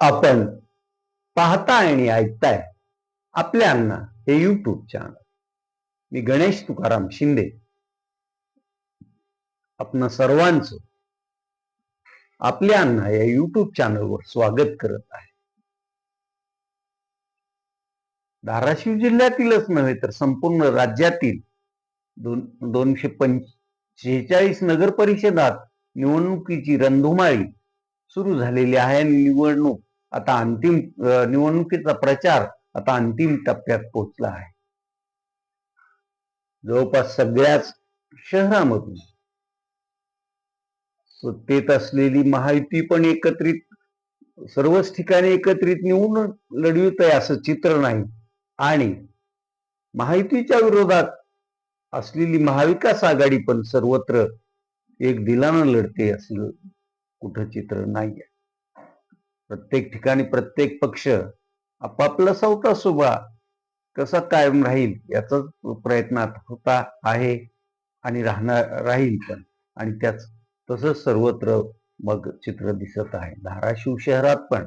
आपण पाहताय आणि ऐकताय आपल्या अण्णा हे युट्यूब चॅनल मी गणेश तुकाराम शिंदे. आपण सर्वांचं आपल्या अण्णा या युट्यूब चॅनलवर स्वागत करत आहे. धाराशिव जिल्ह्यातीलच नव्हे तर संपूर्ण राज्यातील दोन दोनशे पंचेचाळीस नगर परिषदात निवडणुकीची रणधुमाळी सुरू झालेली आहे आणि निवडणूक आता अंतिम निवडणुकीचा प्रचार आता अंतिम टप्प्यात पोहोचला आहे. जवळपास सगळ्याच शहरामधून सत्तेत असलेली महायुती पण एकत्रित सर्वच ठिकाणी एकत्रित निवडून लढवित आहे असं चित्र नाही. आणि महायुतीच्या विरोधात असलेली महाविकास आघाडी पण सर्वत्र एक दिलानं लढते असलं कुठं चित्र नाहीये. प्रत्येक ठिकाणी प्रत्येक पक्ष आपापला सवता सुभा कसा कायम राहील याचाच प्रयत्नात होता आहे आणि राहणार राहील पण. आणि त्याच तसंच सर्वत्र मग चित्र दिसत आहे. धाराशिव शहरात पण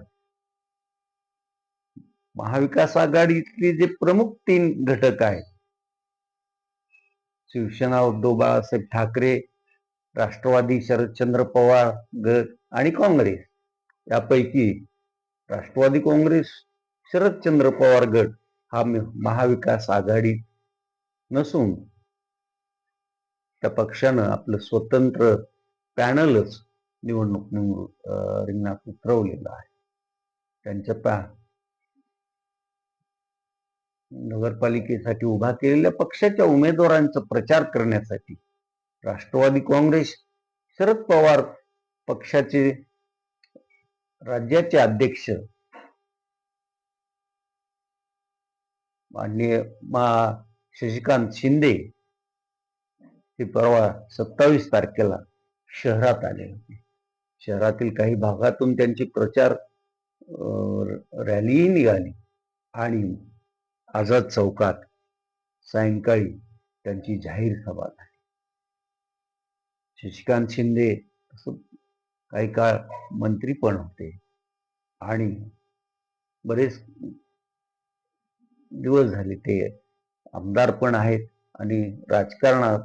महाविकास आघाडीतले जे प्रमुख तीन घटक आहेत शिवसेना उद्धव बाळासाहेब ठाकरे राष्ट्रवादी शरदचंद्र पवार गट आणि काँग्रेस यापैकी राष्ट्रवादी काँग्रेस शरदचंद्र पवार गट हा महाविकास आघाडी नसून त्या पक्षानं आपलं स्वतंत्र पॅनलच निवडणूक निवडून रिंगणात उतरवलेलं आहे. त्यांच्या पॅ नगरपालिकेसाठी उभा केलेल्या पक्षाच्या उमेदवारांचा प्रचार करण्यासाठी राष्ट्रवादी काँग्रेस शरद पवार पक्षाचे राज्याचे अध्यक्ष. माननीय मा शशिकांत शिंदे हे परवा सत्तावीस तारखेला शहरात आले होते. शहरातील काही भागातून त्यांची प्रचार अं, रॅलीही निघाली आणि आझाद चौकात सायंकाळी त्यांची जाहीर सभा झाली. शशिकांत शिंदे काही काळ मंत्री पण होते. आणि बरेच दिवस झाले ते आमदार पण आहेत आणि राजकारणात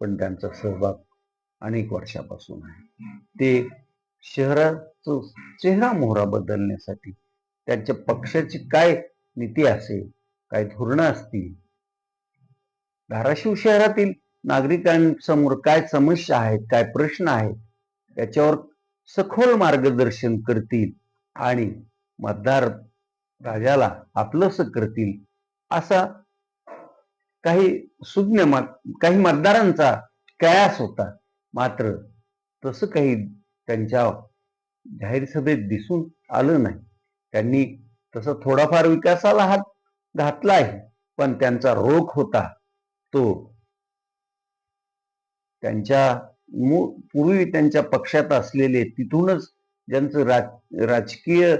पण त्यांचा सहभाग अनेक वर्षापासून आहे. ते शहराचं चेहरा मोहरा बदलण्यासाठी त्यांच्या पक्षाची काय नीती असेल काय धोरणं असतील धाराशिव शहरातील नागरिकांसमोर काय समस्या आहेत काय प्रश्न आहेत त्याच्यावर सखोल मार्गदर्शन करतील आणि मतदार राजाला आपलंस करतील असा काही सुज्ञ मत काही मतदारांचा कयास होता. मात्र तसं काही त्यांच्या जाहीर सभेत दिसून आलं नाही. त्यांनी तसं थोडाफार विकासाला हात घातला आहे पण त्यांचा रोख होता तो त्यांच्या पूर्वी त्यांच्या पक्षात असलेले तिथूनच ज्यांचं राज राजकीय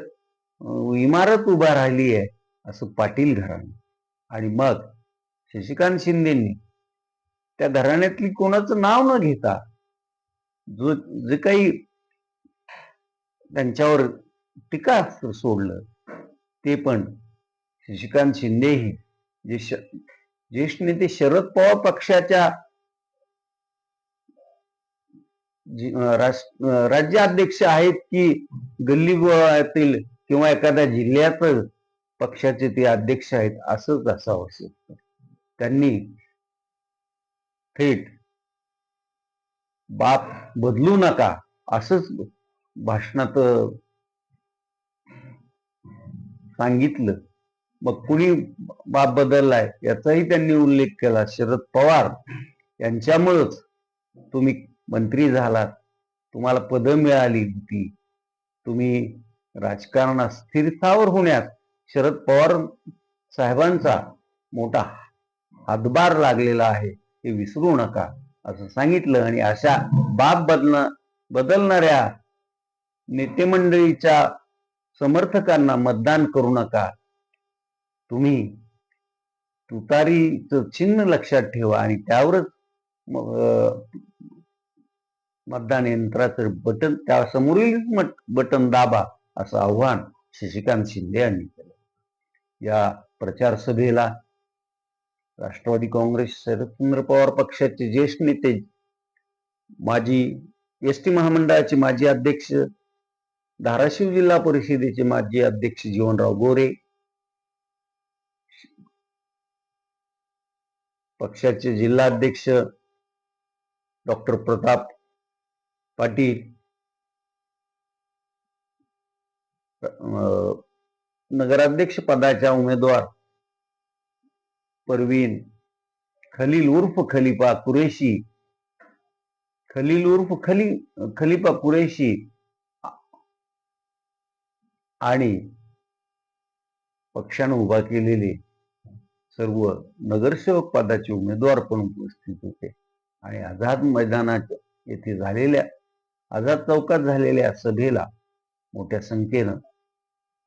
इमारत उभा राहिली आहे असं पाटील घराणं. आणि मग शशिकांत शिंदेनी त्या घराण्यातली कोणाचं नाव न घेता जो जे काही त्यांच्यावर टीका सोडलं ते पण शशिकांत शिंदेही जे श ज्येष्ठ नेते शरद पवार पक्षाच्या जी- अं, रास- अं, राज्याध्यक्ष आहेत की गल्ली गोळातील किंवा एखाद्या जिल्ह्यात पक्षाचे ते अध्यक्ष आहेत असंच असावं शकतं? त्यांनी थेट बाप बदलू नका असंच भाषणात सांगितलं. मग कुणी बाप बदललाय याचाही त्यांनी उल्लेख केला. शरद पवार यांच्यामुळंच तुम्ही मंत्री झालात तुम्हाला पदं मिळाली होती. तुम्ही राजकारणात स्थिरतावर होण्यात शरद पवार साहेबांचा मोठा हातभार लागलेला आहे हे विसरू नका असं सांगितलं आणि अशा बाब बदल बदलणाऱ्या नेते मंडळीच्या समर्थकांना मतदान करू नका. तुम्ही तुतारीचं चिन्ह लक्षात ठेवा आणि त्यावरच मतदान यंत्राचं बटन त्या समोरील बटन दाबा असं आव्हान शशिकांत शिंदे यांनी केलं. या प्रचार सभेला राष्ट्रवादी काँग्रेस शरदचंद्र पवार पक्षाचे ज्येष्ठ नेते माजी एस टी महामंडळाचे माजी अध्यक्ष धाराशिव जिल्हा परिषदेचे माजी अध्यक्ष जीवनराव गोरे पक्षाचे जिल्हाध्यक्ष डॉक्टर प्रताप पाटील. नगराध्यक्ष पदाच्या उमेदवार. परवीन. खलील उर्फ खलिफा कुरेशी. खलील उर्फ खली खलिफा कुरेशी. आणि पक्षानं उभा केलेले सर्व नगरसेवक पदाचे उमेदवार पण उपस्थित होते. आणि आझाद मैदानात येथे झालेल्या आझाद चौकात झालेल्या सभेला मोठ्या संख्येनं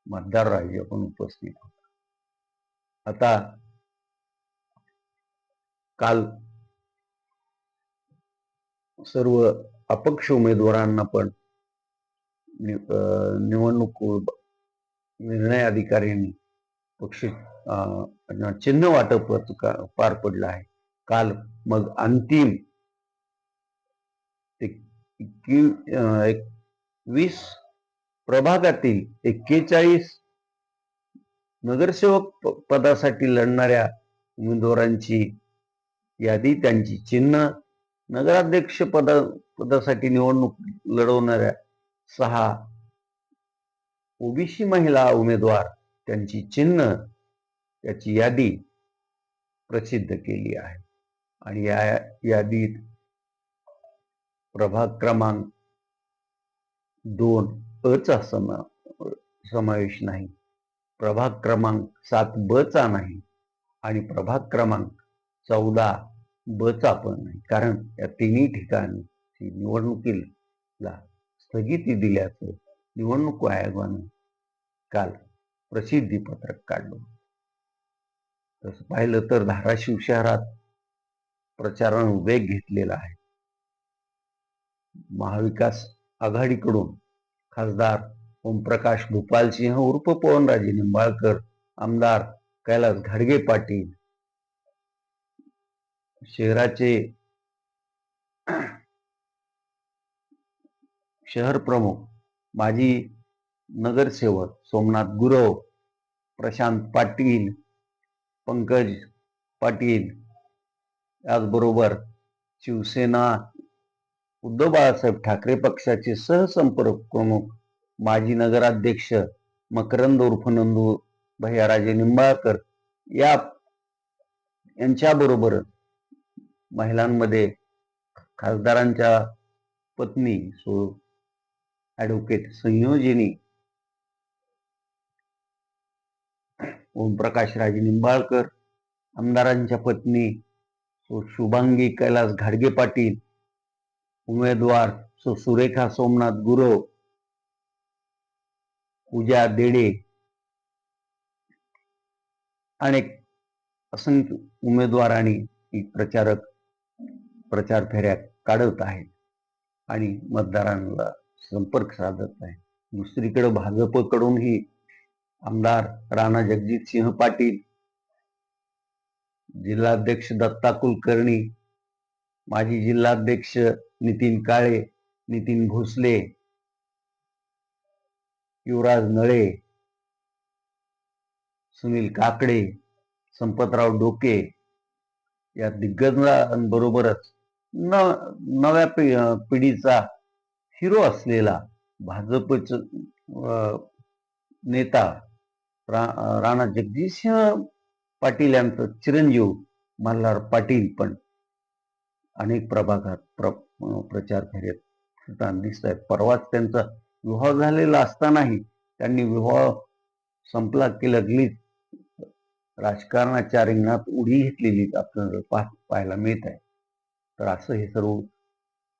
मतदार राजे पण उपस्थित होता. आता काल सर्व अपक्ष उमेदवारांना पण अं, निवडणूक निर्णय अधिकाऱ्यांनी पक्ष अं, चिन्ह वाटप पार पडलं आहे. काल मग अंतिम वीस प्रभागातील एक्केचाळीस नगरसेवक पदासाठी लढणाऱ्या उमेदवारांची यादी त्यांची चिन्ह नगराध्यक्ष पदा पदासाठी निवडणूक लढवणाऱ्या सहा ओबीसी महिला उमेदवार त्यांची चिन्ह त्याची यादी प्रसिद्ध केली आहे. आणि या यादीत प्रभाग क्रमांक दोन अचा समा समावेश नाही. प्रभाग क्रमांक सात ब चा नाही आणि प्रभाग क्रमांक चौदा ब चा पण नाही. कारण या तिन्ही ठिकाणी निवडणुकीला स्थगिती दिल्याचं निवडणूक आयोगानं काल प्रसिद्धी पत्रक काढलं. तसं पाहिलं तर धाराशिव शहरात प्रचारानं वेग घेतलेला आहे. महाविकास आघाडीकडून खासदार ओमप्रकाश भूपालसिंह उर्फ पवनराजे निंबाळकर आमदार कैलास घाडगे पाटील शहराचे शहर प्रमुख माजी नगरसेवक सोमनाथ गुरव प्रशांत पाटील पंकज पाटील याचबरोबर शिवसेना उद्धव बाळासाहेब ठाकरे पक्षाचे सहसंपर्क प्रमुख माजी नगराध्यक्ष मकरंद उर्फ नंदू भैयाराजे निंबाळकर या यांच्याबरोबर महिलांमध्ये खासदारांच्या पत्नी सो ऍडव्होकेट संयोजिनी ओमप्रकाश राजे निंबाळकर आमदारांच्या पत्नी सो शुभांगी कैलास घाडगे पाटील उमेदवार सुरेखा सोमनाथ गुरव पूजा देडे अनेक असंख्य उमेदवार आणि प्रचारक प्रचार फेऱ्या काढत आहेत आणि मतदारांना संपर्क साधत आहे दुसरीकडे भाजपकडूनही आमदार राणा जगजितसिंह पाटील जिल्हाध्यक्ष दत्ता कुलकर्णी माजी जिल्हाध्यक्ष नितीन काळे नितीन भोसले युवराज नळे सुनील काकडे संपतराव डोके या दिग्गजांबरोबरच न नव्या पि- पिढीचा हिरो असलेला भाजपच नेता रा- राणा जगदीश पाटील यांचं चिरंजीव मल्हार पाटील पण अनेक प्रभागात प्र प्रचार फेऱ्यात फिरताना दिसत आहेत परवाच त्यांचा विवाह झालेला असतानाही त्यांनी विवाह संपला की लगलीच राजकारणाच्या रिंगणात उडी घेतलेली आपल्याला पा- पाहायला मिळत आहे तर असं हे सर्व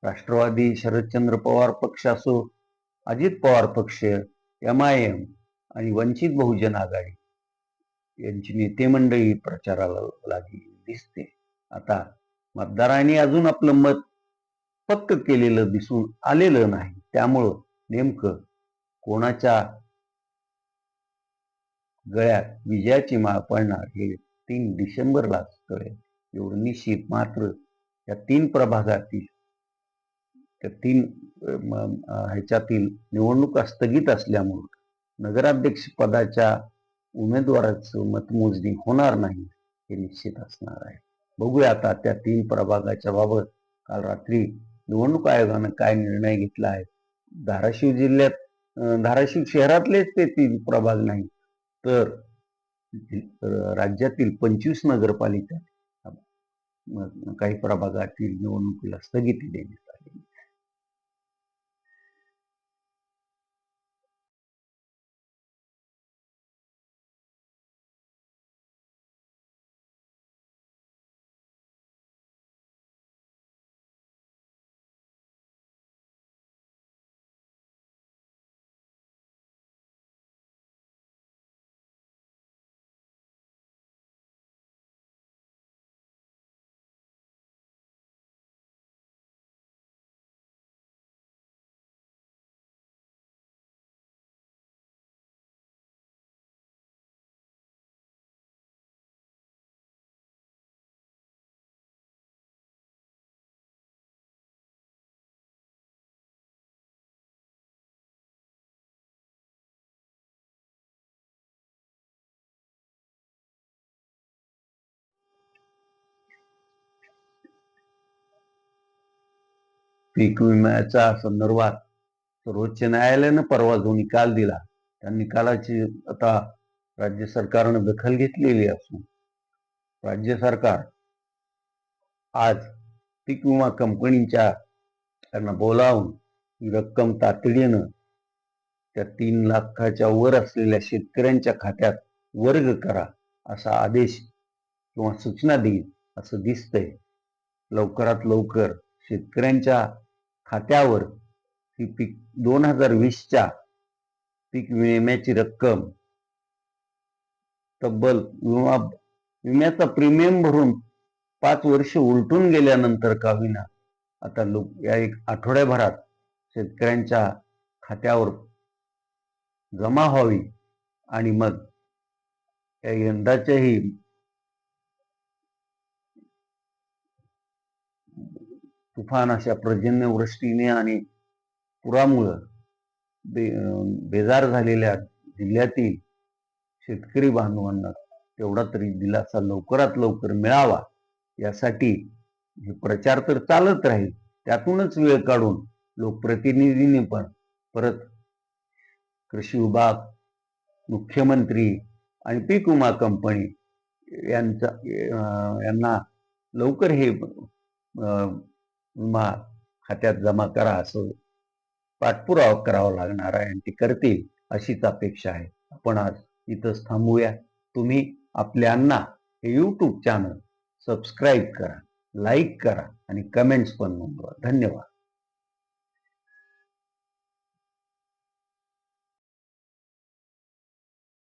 राष्ट्रवादी शरदचंद्र पवार पक्ष असो अजित पवार पक्ष एम आय एम आणि वंचित बहुजन आघाडी यांची नेते मंडळी प्रचाराला लागली दिसते. आता मतदारांनी अजून आपलं मत पक्क केलेलं दिसून आलेलं नाही. त्यामुळं नेमकं कोणाच्या गळ्यात विजयाची माळ पडणार हे तीन डिसेंबरलाच कळेल. एवढं निश्चित मात्र या तीन प्रभागातील त्या तीन ह्याच्यातील निवडणुका स्थगित असल्यामुळं नगराध्यक्ष पदाच्या उमेदवाराचं मतमोजणी होणार नाही हे निश्चित असणार आहे. बघूया आता त्या तीन प्रभागाच्या बाबत काल रात्री निवडणूक आयोगानं काय निर्णय घेतला आहे. धाराशिव जिल्ह्यात धाराशिव शहरातलेच ते तीन प्रभाग नाही तर राज्यातील पंचवीस नगरपालिका काही प्रभागातील निवडणुकीला स्थगिती देण्यात पीक विम्याच्या संदर्भात सर्वोच्च न्यायालयानं परवा जो निकाल दिला त्या निकालाची आता राज्य सरकारनं दखल घेतलेली असून राज्य सरकार आज पीक विमा कंपनीच्या त्यांना बोलावून ही रक्कम तातडीनं त्या तीन लाखाच्या वर असलेल्या शेतकऱ्यांच्या खात्यात वर्ग करा असा आदेश किंवा सूचना देईल असं दिसतंय. लवकरात लवकर शेतकऱ्यांच्या खात्यावर ही पीक दोन हजार वीसच्या पीक विम्याची रक्कम तब्बल विमा विम्याचा प्रीमियम भरून पाच वर्ष उलटून गेल्यानंतर का होईना आता लोक या एक आठवड्याभरात शेतकऱ्यांच्या खात्यावर जमा व्हावी आणि मग या यंदाच्याही तुफान अशा पर्जन्यवृष्टीने आणि पुरामुळं बे बेजार झालेल्या जिल्ह्यातील शेतकरी बांधवांना तेवढा तरी दिलासा लवकरात लवकर मिळावा यासाठी हे प्रचार तर चालत राहील. त्यातूनच वेळ काढून लोकप्रतिनिधींनी पण परत कृषी विभाग मुख्यमंत्री आणि पीक विमा कंपनी यांचा यांना लवकर हे मा खात्यात जमा करा असं पाठपुरावा करावा लागणार आहे आणि ते करतील अशीच अपेक्षा आहे. आपण आज इथंच थांबूया. तुम्ही आपल्यांना हे यूट्यूब चॅनल सबस्क्राईब करा लाईक करा आणि कमेंट्स पण नोंदवा. धन्यवाद.